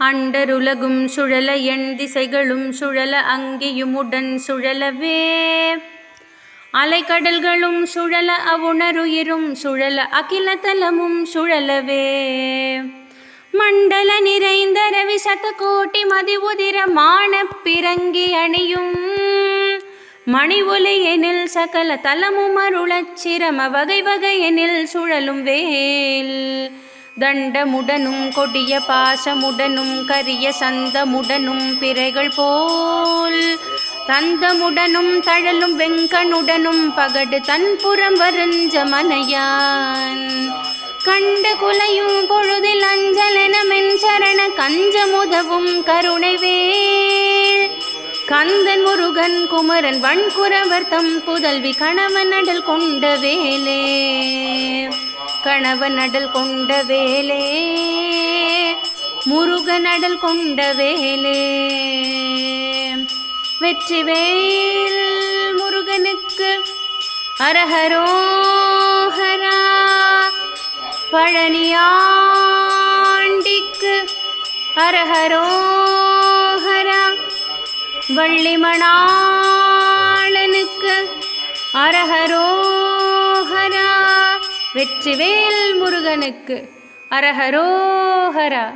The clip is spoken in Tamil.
அண்டருலகும் சுழல எண் திசைகளும் சுழல அங்கியுமுடன் சுழலவே. அலைக்கடல்களும் சுழல அவுணருயிரும் சுழல அகில தலமும் சுழலவே. மண்டல நிறைந்த ரவி சதகோட்டி மதி உதிரமான பிறங்கி அணியும். மணி ஒலி எனில் சகல தலமும் அருளச் சிரம வகை வகை எனில் சுழலும் வேல். தண்டமுடனும் கொடிய பாசமுடனும் கரிய சந்தமுடனும் பிறைகள் போல் தந்தமுடனும் தழலும் வெங்கனுடனும் பகடு தன்புறம் வருஞ்ச மனையான். கண்டு குலையும் பொழுதில் அஞ்சலென மென்சரண கஞ்சமுதவும் கருணைவே கந்தன் முருகன் குமரன் வன்குரவர் தம் புதல்வி கணவன் அடல் கொண்ட வேலே. கணவன் அடல் கொண்ட வேலே முருகன் அடல் கொண்ட வேலே. வெற்றிவேல் முருகனுக்கு அரஹரோஹரா பழனியாண்டிக்கு அரஹரோஹரா வள்ளிமணாளனுக்கு அரஹரோ வெற்றிவேல் முருகனுக்கு அரஹரோஹரா.